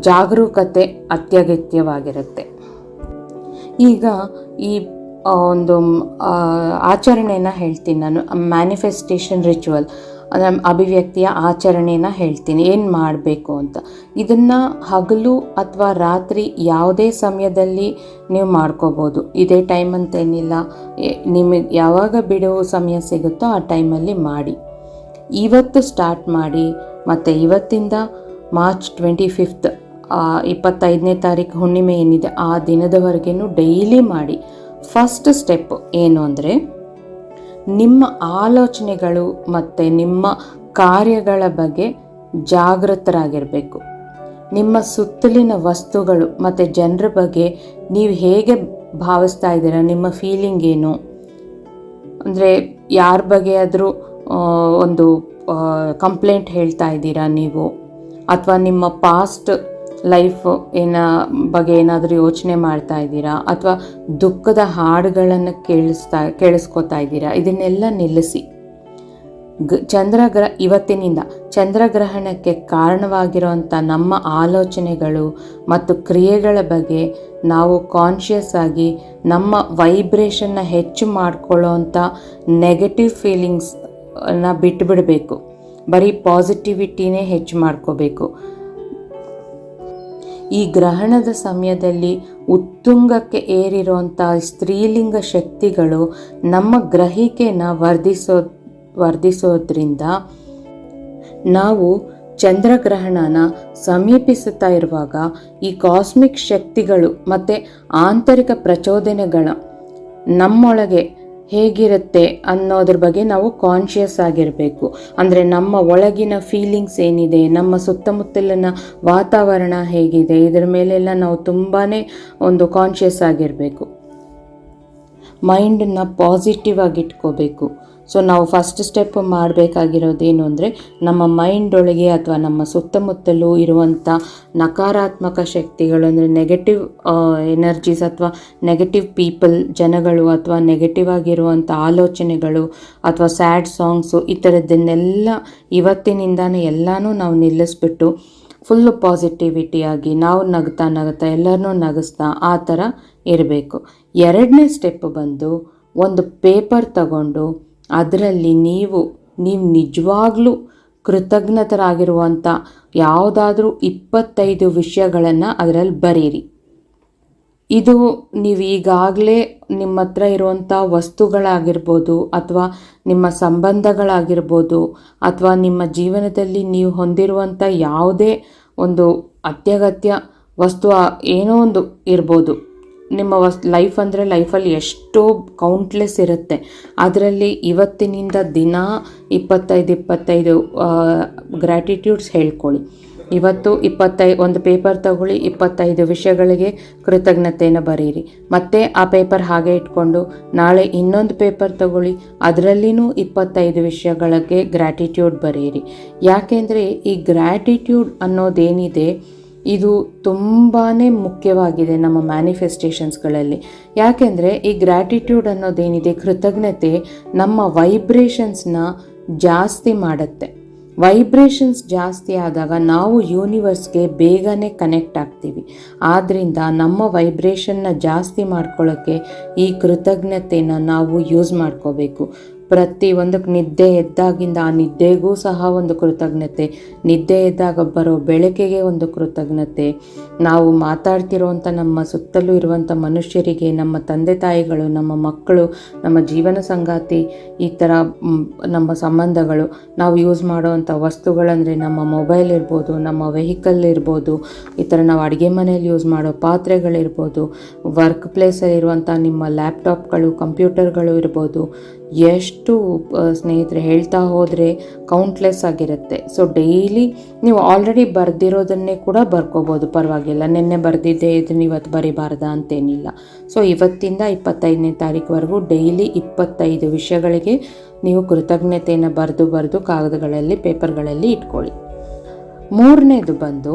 ಜಾಗರೂಕತೆ ಅತ್ಯಗತ್ಯವಾಗಿರುತ್ತೆ. ಈಗ ಈ ಒಂದು ಆಚರಣೆಯನ್ನು ಹೇಳ್ತೀನಿ ನಾನು. ಮ್ಯಾನಿಫೆಸ್ಟೇಷನ್ ರಿಚುವಲ್ ಅಭಿವ್ಯಕ್ತಿಯ ಆಚರಣೆಯನ್ನು ಹೇಳ್ತೀನಿ. ಏನು ಮಾಡಬೇಕು ಅಂತ. ಇದನ್ನು ಹಗಲು ಅಥವಾ ರಾತ್ರಿ ಯಾವುದೇ ಸಮಯದಲ್ಲಿ ನೀವು ಮಾಡ್ಕೋಬೋದು. ಇದೇ ಟೈಮ್ ಅಂತೇನಿಲ್ಲ ನಿಮಗೆ ಯಾವಾಗ ಬಿಡುವ ಸಮಯ ಸಿಗುತ್ತೋ ಆ ಟೈಮಲ್ಲಿ ಮಾಡಿ. ಇವತ್ತು ಸ್ಟಾರ್ಟ್ ಮಾಡಿ, ಮತ್ತು ಇವತ್ತಿಂದ ಮಾರ್ಚ್ ಟ್ವೆಂಟಿ ಫಿಫ್ತ್ ಇಪ್ಪತ್ತೈದನೇ ತಾರೀಕು ಹುಣ್ಣಿಮೆ ಏನಿದೆ, ಆ ದಿನದವರೆಗೂ ಡೈಲಿ ಮಾಡಿ. ಫಸ್ಟ್ ಸ್ಟೆಪ್ ಏನು ಅಂದರೆ ನಿಮ್ಮ ಆಲೋಚನೆಗಳು ಮತ್ತು ನಿಮ್ಮ ಕಾರ್ಯಗಳ ಬಗ್ಗೆ ಜಾಗೃತರಾಗಿರಬೇಕು. ನಿಮ್ಮ ಸುತ್ತಲಿನ ವಸ್ತುಗಳು ಮತ್ತು ಜನರ ಬಗ್ಗೆ ನೀವು ಹೇಗೆ ಭಾವಿಸ್ತಾ ಇದ್ದೀರಾ, ನಿಮ್ಮ ಫೀಲಿಂಗ್ ಏನು? ಅಂದರೆ ಯಾರ ಬಗ್ಗೆ ಆದರೂ ಒಂದು ಕಂಪ್ಲೇಂಟ್ ಹೇಳ್ತಾ ಇದ್ದೀರಾ ನೀವು? ಅಥವಾ ನಿಮ್ಮ ಪಾಸ್ಟ್ ಲೈಫ್ ಏನ ಬಗ್ಗೆ ಏನಾದರೂ ಯೋಚನೆ ಮಾಡ್ತಾ ಇದ್ದೀರಾ? ಅಥವಾ ದುಃಖದ ಹಾಡುಗಳನ್ನು ಕೇಳಿಸ್ತಾ, ಕೇಳಿಸ್ಕೊತಾ ಇದ್ದೀರಾ? ಇದನ್ನೆಲ್ಲ ನಿಲ್ಲಿಸಿ. ಗ ಚಂದ್ರಗ್ರ ಇವತ್ತಿನಿಂದ ಚಂದ್ರಗ್ರಹಣಕ್ಕೆ ಕಾರಣವಾಗಿರುವಂಥ ನಮ್ಮ ಆಲೋಚನೆಗಳು ಮತ್ತು ಕ್ರಿಯೆಗಳ ಬಗ್ಗೆ ನಾವು ಕಾನ್ಷಿಯಸ್ ಆಗಿ ನಮ್ಮ ವೈಬ್ರೇಷನ್ನ ಹೆಚ್ಚು ಮಾಡ್ಕೊಳ್ಳೋವಂಥ ನೆಗೆಟಿವ್ ಫೀಲಿಂಗ್ಸ್ನ ಬಿಟ್ಟುಬಿಡಬೇಕು ಬರೀ ಪಾಸಿಟಿವಿಟಿನೇ ಹೆಚ್ಚು ಮಾಡ್ಕೋಬೇಕು. ಈ ಗ್ರಹಣದ ಸಮಯದಲ್ಲಿ ಉತ್ತುಂಗಕ್ಕೆ ಏರಿರುವಂಥ ಸ್ತ್ರೀಲಿಂಗ ಶಕ್ತಿಗಳು ನಮ್ಮ ಗ್ರಹಿಕೆನ ವರ್ಧಿಸೋ, ವರ್ಧಿಸೋದ್ರಿಂದ ನಾವು ಚಂದ್ರಗ್ರಹಣನ ಸಮೀಪಿಸುತ್ತಾ ಇರುವಾಗ ಈ ಕಾಸ್ಮಿಕ್ ಶಕ್ತಿಗಳು ಮತ್ತು ಆಂತರಿಕ ಪ್ರಚೋದನೆಗಳ ನಮ್ಮೊಳಗೆ ಹೇಗಿರುತ್ತೆ ಅನ್ನೋದ್ರ ಬಗ್ಗೆ ನಾವು ಕಾನ್ಷಿಯಸ್ ಆಗಿರಬೇಕು. ಅಂದರೆ ನಮ್ಮ ಒಳಗಿನ ಫೀಲಿಂಗ್ಸ್ ಏನಿದೆ, ನಮ್ಮ ಸುತ್ತಮುತ್ತಲಿನ ವಾತಾವರಣ ಹೇಗಿದೆ, ಇದರ ಮೇಲೆಲ್ಲ ನಾವು ತುಂಬಾ ಒಂದು ಕಾನ್ಷಿಯಸ್ ಆಗಿರಬೇಕು. ಮೈಂಡನ್ನು ಪಾಸಿಟಿವ್ ಆಗಿ ಇಟ್ಕೋಬೇಕು ಸೊ ನಾವು ಫಸ್ಟ್ ಸ್ಟೆಪ್ ಮಾಡಬೇಕಾಗಿರೋದೇನು ಅಂದರೆ ನಮ್ಮ ಮೈಂಡ್ ಒಳಗೆ ಅಥವಾ ನಮ್ಮ ಸುತ್ತಮುತ್ತಲೂ ಇರುವಂಥ ನಕಾರಾತ್ಮಕ ಶಕ್ತಿಗಳು ಅಂದರೆ ನೆಗೆಟಿವ್ ಎನರ್ಜೀಸ್ ಅಥವಾ ನೆಗೆಟಿವ್ ಪೀಪಲ್ ಜನಗಳು ಅಥವಾ ನೆಗೆಟಿವ್ ಆಗಿರುವಂಥ ಆಲೋಚನೆಗಳು ಅಥವಾ ಸ್ಯಾಡ್ ಸಾಂಗ್ಸು ಈ ಥರದ್ದನ್ನೆಲ್ಲ ಇವತ್ತಿನಿಂದಾನೇ ಎಲ್ಲನೂ ನಾವು ನಿಲ್ಲಿಸ್ಬಿಟ್ಟು ಫುಲ್ಲು ಪಾಸಿಟಿವಿಟಿಯಾಗಿ ನಾವು ನಗ್ತಾ ನಗ್ತಾ ಎಲ್ಲರನ್ನೂ ನಗಿಸ್ತಾ ಆ ಥರ ಇರಬೇಕು. ಎರಡನೇ ಸ್ಟೆಪ್ ಬಂದು ಒಂದು ಪೇಪರ್ ತಗೊಂಡು ಅದರಲ್ಲಿ ನೀವು ನೀವು ನಿಜವಾಗ್ಲೂ ಕೃತಜ್ಞತರಾಗಿರುವಂಥ ಯಾವುದಾದ್ರೂ ಇಪ್ಪತ್ತೈದು ವಿಷಯಗಳನ್ನು ಅದರಲ್ಲಿ ಬರೀರಿ. ಇದು ನೀವು ಈಗಾಗಲೇ ನಿಮ್ಮ ಹತ್ರ ಇರುವಂಥ ವಸ್ತುಗಳಾಗಿರ್ಬೋದು ಅಥವಾ ನಿಮ್ಮ ಸಂಬಂಧಗಳಾಗಿರ್ಬೋದು ಅಥವಾ ನಿಮ್ಮ ಜೀವನದಲ್ಲಿ ನೀವು ಹೊಂದಿರುವಂಥ ಯಾವುದೇ ಒಂದು ಅತ್ಯಗತ್ಯ ವಸ್ತು ಏನೋ ಒಂದು ಇರ್ಬೋದು. ನಿಮ್ಮ ಲೈಫ್ ಅಂದರೆ ಲೈಫಲ್ಲಿ ಎಷ್ಟೋ ಕೌಂಟ್ಲೆಸ್ ಇರುತ್ತೆ. ಅದರಲ್ಲಿ ಇವತ್ತಿನಿಂದ ದಿನ ಇಪ್ಪತ್ತೈದು ಇಪ್ಪತ್ತೈದು ಗ್ರ್ಯಾಟಿಟ್ಯೂಡ್ಸ್ ಹೇಳ್ಕೊಳ್ಳಿ. ಇವತ್ತು ಇಪ್ಪತ್ತೈ, ಒಂದು ಪೇಪರ್ ತಗೊಳ್ಳಿ, ಇಪ್ಪತ್ತೈದು ವಿಷಯಗಳಿಗೆ ಕೃತಜ್ಞತೆಯನ್ನು ಬರೀರಿ ಮತ್ತೆ ಆ ಪೇಪರ್ ಹಾಗೆ ಇಟ್ಕೊಂಡು ನಾಳೆ ಇನ್ನೊಂದು ಪೇಪರ್ ತಗೊಳ್ಳಿ, ಅದರಲ್ಲಿನೂ ಇಪ್ಪತ್ತೈದು ವಿಷಯಗಳಿಗೆ ಗ್ರ್ಯಾಟಿಟ್ಯೂಡ್ ಬರೀರಿ ಯಾಕೆಂದರೆ ಈ ಗ್ರ್ಯಾಟಿಟ್ಯೂಡ್ ಅನ್ನೋದೇನಿದೆ ಇದು ತುಂಬಾ ಮುಖ್ಯವಾಗಿದೆ ನಮ್ಮ ಮ್ಯಾನಿಫೆಸ್ಟೇಷನ್ಸ್ಗಳಲ್ಲಿ. ಯಾಕೆಂದರೆ ಈ ಗ್ರ್ಯಾಟಿಟ್ಯೂಡ್ ಅನ್ನೋದೇನಿದೆ ಕೃತಜ್ಞತೆ ನಮ್ಮ ವೈಬ್ರೇಷನ್ಸ್ನ ಜಾಸ್ತಿ ಮಾಡುತ್ತೆ. ವೈಬ್ರೇಷನ್ಸ್ ಜಾಸ್ತಿ ಆದಾಗ ನಾವು ಯೂನಿವರ್ಸ್ಗೆ ಬೇಗನೆ ಕನೆಕ್ಟ್ ಆಗ್ತೀವಿ. ಆದ್ದರಿಂದ ನಮ್ಮ ವೈಬ್ರೇಷನ್ನ ಜಾಸ್ತಿ ಮಾಡ್ಕೊಳ್ಳೋಕ್ಕೆ ಈ ಕೃತಜ್ಞತೆನ ನಾವು ಯೂಸ್ ಮಾಡ್ಕೋಬೇಕು. ಪ್ರತಿ ಒಂದಕ್ಕೆ ನಿದ್ದೆ ಎದ್ದಾಗಿಂದ ಆ ನಿದ್ದೆಗೂ ಸಹ ಒಂದು ಕೃತಜ್ಞತೆ. ನಿದ್ದೆ ಎದ್ದಾಗ ಬರೋ ಬೆಳಕಿಗೆ ಒಂದು ಕೃತಜ್ಞತೆ. ನಾವು ಮಾತಾಡ್ತಿರುವಂಥ ನಮ್ಮ ಸುತ್ತಲೂ ಇರುವಂಥ ಮನುಷ್ಯರಿಗೆ, ನಮ್ಮ ತಂದೆ ತಾಯಿಗಳು, ನಮ್ಮ ಮಕ್ಕಳು, ನಮ್ಮ ಜೀವನ ಸಂಗಾತಿ, ಈ ಥರ ನಮ್ಮ ಸಂಬಂಧಗಳು, ನಾವು ಯೂಸ್ ಮಾಡುವಂಥ ವಸ್ತುಗಳಂದರೆ ನಮ್ಮ ಮೊಬೈಲ್ ಇರ್ಬೋದು, ನಮ್ಮ ವೆಹಿಕಲ್ ಇರ್ಬೋದು, ಈ ಥರ ನಾವು ಅಡುಗೆ ಮನೆಯಲ್ಲಿ ಯೂಸ್ ಮಾಡೋ ಪಾತ್ರೆಗಳಿರ್ಬೋದು, ವರ್ಕ್ ಪ್ಲೇಸಲ್ಲಿರುವಂಥ ನಿಮ್ಮ ಲ್ಯಾಪ್ಟಾಪ್ಗಳು, ಕಂಪ್ಯೂಟರ್ಗಳು ಇರ್ಬೋದು ಎಷ್ಟು ಸ್ನೇಹಿತರೆ ಹೇಳ್ತಾ ಹೋದರೆ ಕೌಂಟ್ಲೆಸ್ ಆಗಿರುತ್ತೆ. ಸೊ ಡೈಲಿ ನೀವು ಆಲ್ರೆಡಿ ಬರೆದಿರೋದನ್ನೇ ಕೂಡ ಬರ್ಕೋಬೋದು. ಪರವಾಗಿಲ್ಲ. ನಿನ್ನೆ ಬರೆದಿದ್ದೆ ಇದನ್ನ ಇವತ್ತು ಬರಿಬಾರ್ದ ಅಂತೇನಿಲ್ಲ. ಸೊ ಇವತ್ತಿಂದ ಇಪ್ಪತ್ತೈದನೇ ತಾರೀಕುವರೆಗೂ ಡೈಲಿ ಇಪ್ಪತ್ತೈದು ವಿಷಯಗಳಿಗೆ ನೀವು ಕೃತಜ್ಞತೆಯನ್ನು ಬರೆದು ಬರೆದು ಕಾಗದಗಳಲ್ಲಿ ಪೇಪರ್ಗಳಲ್ಲಿ ಇಟ್ಕೊಳ್ಳಿ. ಮೂರನೇದು ಬಂದು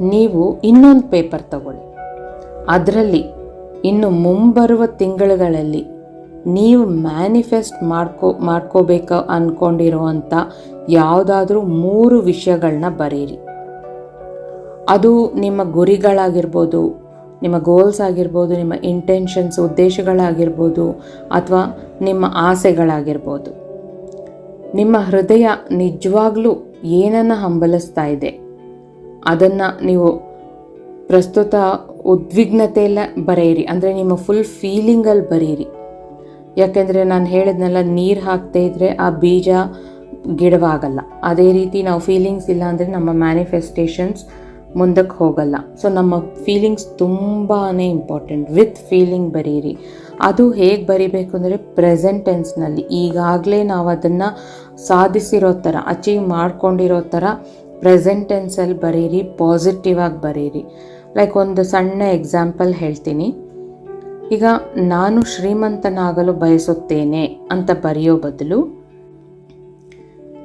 ನೀವು ಇನ್ನೊಂದು ಪೇಪರ್ ತಗೊಳ್ಳಿ. ಅದರಲ್ಲಿ ಇನ್ನು ಮುಂಬರುವ ತಿಂಗಳುಗಳಲ್ಲಿ ನೀವು ಮ್ಯಾನಿಫೆಸ್ಟ್ ಮಾಡ್ಕೋ, ಮಾಡ್ಕೋಬೇಕು ಅಂದ್ಕೊಂಡಿರುವಂಥ ಯಾವುದಾದ್ರೂ ಮೂರು ವಿಷಯಗಳನ್ನ ಬರೀರಿ. ಅದು ನಿಮ್ಮ ಗುರಿಗಳಾಗಿರ್ಬೋದು, ನಿಮ್ಮ ಗೋಲ್ಸ್ ಆಗಿರ್ಬೋದು, ನಿಮ್ಮ ಇಂಟೆನ್ಷನ್ಸ್ ಉದ್ದೇಶಗಳಾಗಿರ್ಬೋದು, ಅಥವಾ ನಿಮ್ಮ ಆಸೆಗಳಾಗಿರ್ಬೋದು. ನಿಮ್ಮ ಹೃದಯ ನಿಜವಾಗ್ಲೂ ಏನನ್ನು ಹಂಬಲಿಸ್ತಾ ಇದೆ, ಅದನ್ನು ನೀವು ಪ್ರಸ್ತುತ ಉದ್ವಿಗ್ನತೆಯಲ್ಲ ಬರೆಯಿರಿ. ಅಂದರೆ ನಿಮ್ಮ ಫುಲ್ ಫೀಲಿಂಗಲ್ಲಿ ಬರೀರಿ ಯಾಕೆಂದರೆ ನಾನು ಹೇಳಿದ್ನೆಲ್ಲ, ನೀರು ಹಾಕ್ತಾ ಇದ್ದರೆ ಆ ಬೀಜ ಗಿಡವಾಗಲ್ಲ. ಅದೇ ರೀತಿ ನಾವು ಫೀಲಿಂಗ್ಸ್ ಇಲ್ಲ ಅಂದರೆ ನಮ್ಮ ಮ್ಯಾನಿಫೆಸ್ಟೇಷನ್ಸ್ ಮುಂದಕ್ಕೆ ಹೋಗಲ್ಲ. ಸೊ ನಮ್ಮ ಫೀಲಿಂಗ್ಸ್ ತುಂಬಾ ಇಂಪಾರ್ಟೆಂಟ್ ವಿತ್ ಫೀಲಿಂಗ್ ಬರೀರಿ. ಅದು ಹೇಗೆ ಬರಿಬೇಕು ಅಂದರೆ ಪ್ರೆಸೆಂಟ್ ಟೆನ್ಸ್ನಲ್ಲಿ ಈಗಾಗಲೇ ನಾವು ಅದನ್ನು ಸಾಧಿಸಿರೋ ಥರ ಅಚೀವ್ ಮಾಡ್ಕೊಂಡಿರೋ ಥರ ಪ್ರೆಸೆಂಟ್ ಟೆನ್ಸಲ್ಲಿ ಬರೀರಿ ಪಾಸಿಟಿವ್ ಆಗಿ ಬರೀರಿ. ಲೈಕ್ ಒಂದು ಸಣ್ಣ ಎಕ್ಸಾಂಪಲ್ ಹೇಳ್ತೀನಿ. ಈಗ ನಾನು ಶ್ರೀಮಂತನಾಗಲು ಬಯಸುತ್ತೇನೆ ಅಂತ ಬರೆಯೋ ಬದಲು,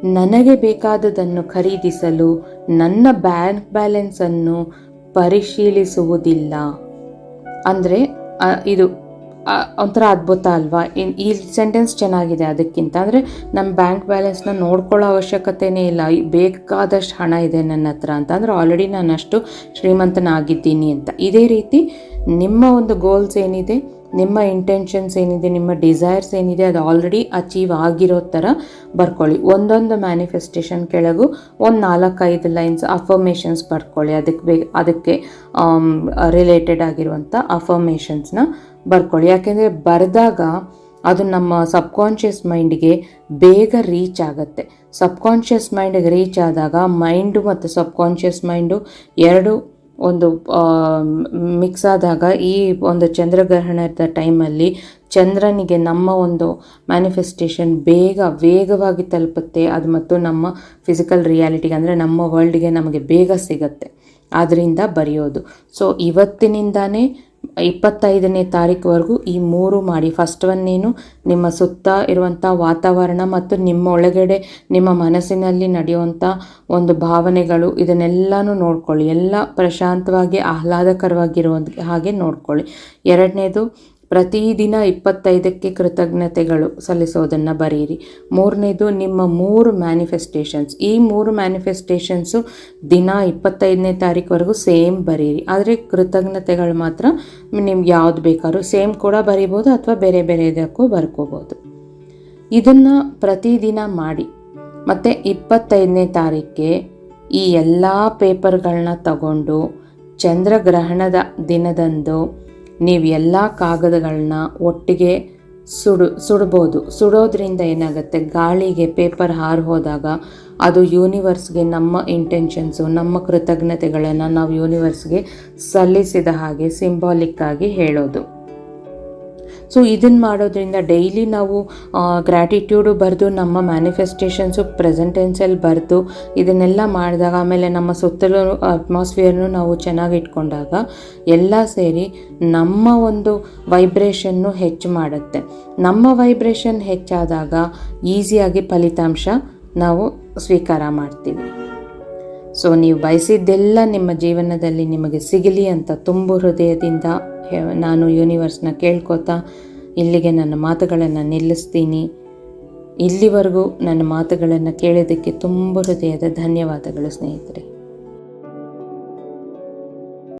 ನನಗೆ ಬೇಕಾದುದನ್ನು ಖರೀದಿಸಲು ನನ್ನ ಬ್ಯಾಂಕ್ ಬ್ಯಾಲೆನ್ಸನ್ನು ಪರಿಶೀಲಿಸುವುದಿಲ್ಲ. ಅಂದರೆ ಇದು ಒಂಥರ ಅದ್ಭುತ ಅಲ್ವಾ? ಇನ್ ಈ ಸೆಂಟೆನ್ಸ್ ಚೆನ್ನಾಗಿದೆ ಅದಕ್ಕಿಂತ. ಅಂದರೆ ನಮ್ಮ ಬ್ಯಾಂಕ್ ಬ್ಯಾಲೆನ್ಸ್ನ ನೋಡ್ಕೊಳ್ಳೋ ಅವಶ್ಯಕತೆಯೇ ಇಲ್ಲ. ಬೇಕಾದಷ್ಟು ಹಣ ಇದೆ ನನ್ನ ಹತ್ರ ಅಂತ. ಅಂದರೆ ಆಲ್ರೆಡಿ ನಾನು ಶ್ರೀಮಂತನಾಗಿದ್ದೀನಿ ಅಂತ. ಇದೇ ರೀತಿ ನಿಮ್ಮ ಒಂದು ಗೋಲ್ಸ್ ಏನಿದೆ, ನಿಮ್ಮ ಇಂಟೆನ್ಷನ್ಸ್ ಏನಿದೆ, ನಿಮ್ಮ ಡಿಸೈರ್ಸ್ ಏನಿದೆ, ಅದು ಆಲ್ರೆಡಿ ಅಚೀವ್ ಆಗಿರೋ ಥರ ಬರ್ಕೊಳ್ಳಿ. ಒಂದೊಂದು ಮ್ಯಾನಿಫೆಸ್ಟೇಷನ್ ಕೆಳಗೂ ಒಂದು ನಾಲ್ಕೈದು ಲೈನ್ಸ್ ಅಫರ್ಮೇಷನ್ಸ್ ಬರ್ಕೊಳ್ಳಿ. ಅದಕ್ಕೆ ಬೇ ಅದಕ್ಕೆ ರಿಲೇಟೆಡ್ ಆಗಿರುವಂಥ ಅಫರ್ಮೇಷನ್ಸ್ನ ಬರ್ಕೊಳ್ಳಿ. ಯಾಕೆಂದರೆ ಬರೆದಾಗ ಅದು ನಮ್ಮ ಸಬ್ಕಾನ್ಷಿಯಸ್ ಮೈಂಡ್ಗೆ ಬೇಗ ರೀಚ್ ಆಗುತ್ತೆ. ಸಬ್ಕಾನ್ಷಿಯಸ್ ಮೈಂಡಿಗೆ ರೀಚ್ ಆದಾಗ ಮೈಂಡು ಮತ್ತು ಸಬ್ಕಾನ್ಷಿಯಸ್ ಮೈಂಡು ಎರಡು ಒಂದು ಮಿಕ್ಸ್ ಆದಾಗ ಈ ಒಂದು ಚಂದ್ರಗ್ರಹಣದ ಟೈಮಲ್ಲಿ ಚಂದ್ರನಿಗೆ ನಮ್ಮ ಒಂದು ಮ್ಯಾನಿಫೆಸ್ಟೇಷನ್ ಬೇಗ, ವೇಗವಾಗಿ ತಲುಪುತ್ತೆ. ಅದು ಮತ್ತು ನಮ್ಮ ಫಿಸಿಕಲ್ ರಿಯಾಲಿಟಿಗೆ ಅಂದರೆ ನಮ್ಮ ವರ್ಲ್ಡ್ಗೆ ನಮಗೆ ಬೇಗ ಸಿಗತ್ತೆ. ಆದ್ದರಿಂದ ಬರೆಯೋದು. ಸೊ, ಇವತ್ತಿನಿಂದಾನೇ ಇಪ್ಪತ್ತೈದನೇ ತಾರೀಕುವರೆಗೂ ಈ ಮೂರು ಮಾಡಿ. ಫಸ್ಟ್ ಒನ್ನೇನು ನಿಮ್ಮ ಸುತ್ತ ಇರುವಂಥ ವಾತಾವರಣ ಮತ್ತು ನಿಮ್ಮ ಒಳಗಡೆ ನಿಮ್ಮ ಮನಸ್ಸಿನಲ್ಲಿ ನಡೆಯುವಂಥ ಒಂದು ಭಾವನೆಗಳು, ಇದನ್ನೆಲ್ಲನೂ ನೋಡ್ಕೊಳ್ಳಿ. ಎಲ್ಲ ಪ್ರಶಾಂತವಾಗಿ, ಆಹ್ಲಾದಕರವಾಗಿರುವಂಥ ಹಾಗೆ ನೋಡ್ಕೊಳ್ಳಿ. ಎರಡನೇದು ಪ್ರತಿದಿನ ಇಪ್ಪತ್ತೈದಕ್ಕೆ ಕೃತಜ್ಞತೆಗಳು ಸಲ್ಲಿಸೋದನ್ನು ಬರೀರಿ ಮೂರನೇದು, ನಿಮ್ಮ ಮೂರು ಮ್ಯಾನಿಫೆಸ್ಟೇಷನ್ಸ್ ಈ ಮೂರು ಮ್ಯಾನಿಫೆಸ್ಟೇಷನ್ಸು ದಿನ ಇಪ್ಪತ್ತೈದನೇ ತಾರೀಕುವರೆಗೂ ಸೇಮ್ ಬರೀರಿ ಆದರೆ ಕೃತಜ್ಞತೆಗಳು ಮಾತ್ರ ನಿಮ್ಗೆ ಯಾವ್ದು ಬೇಕಾದ್ರೂ ಸೇಮ್ ಕೂಡ ಬರಿಬೋದು ಅಥವಾ ಬೇರೆ ಬೇರೆದಕ್ಕೂ ಬರ್ಕೋಬೋದು. ಇದನ್ನು ಪ್ರತಿದಿನ ಮಾಡಿ. ಮತ್ತು ಇಪ್ಪತ್ತೈದನೇ ತಾರೀಕಿಗೆ ಈ ಎಲ್ಲ ಪೇಪರ್ಗಳನ್ನ ತಗೊಂಡು ಚಂದ್ರಗ್ರಹಣದ ದಿನದಂದು ನೀವು ಎಲ್ಲ ಕಾಗದಗಳನ್ನ ಒಟ್ಟಿಗೆ ಸುಡು, ಸುಡ್ಬೋದು. ಸುಡೋದ್ರಿಂದ ಏನಾಗುತ್ತೆ? ಗಾಳಿಗೆ ಪೇಪರ್ ಹಾರು ಹೋದಾಗ ಅದು ಯೂನಿವರ್ಸ್ಗೆ ನಮ್ಮ ಇಂಟೆನ್ಷನ್ಸು ನಮ್ಮ ಕೃತಜ್ಞತೆಗಳನ್ನು ನಾವು ಯೂನಿವರ್ಸ್ಗೆ ಸಲ್ಲಿಸಿದ ಹಾಗೆ ಸಿಂಬಾಲಿಕ್ಕಾಗಿ ಹೇಳೋದು. ಸೊ ಇದನ್ನು ಮಾಡೋದ್ರಿಂದ ಡೈಲಿ ನಾವು ಗ್ರ್ಯಾಟಿಟ್ಯೂಡು ಬರೆದು ನಮ್ಮ ಮ್ಯಾನಿಫೆಸ್ಟೇಷನ್ಸು ಪ್ರೆಸೆಂಟೆನ್ಸಲ್ಲಿ ಬರೆದು ಇದನ್ನೆಲ್ಲ ಮಾಡಿದಾಗ ಆಮೇಲೆ ನಮ್ಮ ಸುತ್ತಲೂ ಅಟ್ಮಾಸ್ಫಿಯರ್ನು ನಾವು ಚೆನ್ನಾಗಿ ಇಟ್ಕೊಂಡಾಗ ಎಲ್ಲ ಸೇರಿ ನಮ್ಮ ಒಂದು ವೈಬ್ರೇಷನ್ನು ಹೆಚ್ಚು ಮಾಡುತ್ತೆ. ನಮ್ಮ ವೈಬ್ರೇಷನ್ ಹೆಚ್ಚಾದಾಗ ಈಸಿಯಾಗಿ ಫಲಿತಾಂಶ ನಾವು ಸ್ವೀಕಾರ ಮಾಡ್ತೀವಿ. ಸೊ ನೀವು ಬಯಸಿದ್ದೆಲ್ಲ ನಿಮ್ಮ ಜೀವನದಲ್ಲಿ ನಿಮಗೆ ಸಿಗಲಿ ಅಂತ ತುಂಬು ಹೃದಯದಿಂದ ನಾನು ಯೂನಿವರ್ಸ್ನ ಕೇಳ್ಕೊತಾ, ಇಲ್ಲಿಗೆ ನನ್ನ ಮಾತುಗಳನ್ನು ನಿಲ್ಲಿಸ್ತೀನಿ. ಇಲ್ಲಿವರೆಗೂ ನನ್ನ ಮಾತುಗಳನ್ನು ಕೇಳೋದಕ್ಕೆ ತುಂಬ ಹೃದಯದ ಧನ್ಯವಾದಗಳು ಸ್ನೇಹಿತರೆ.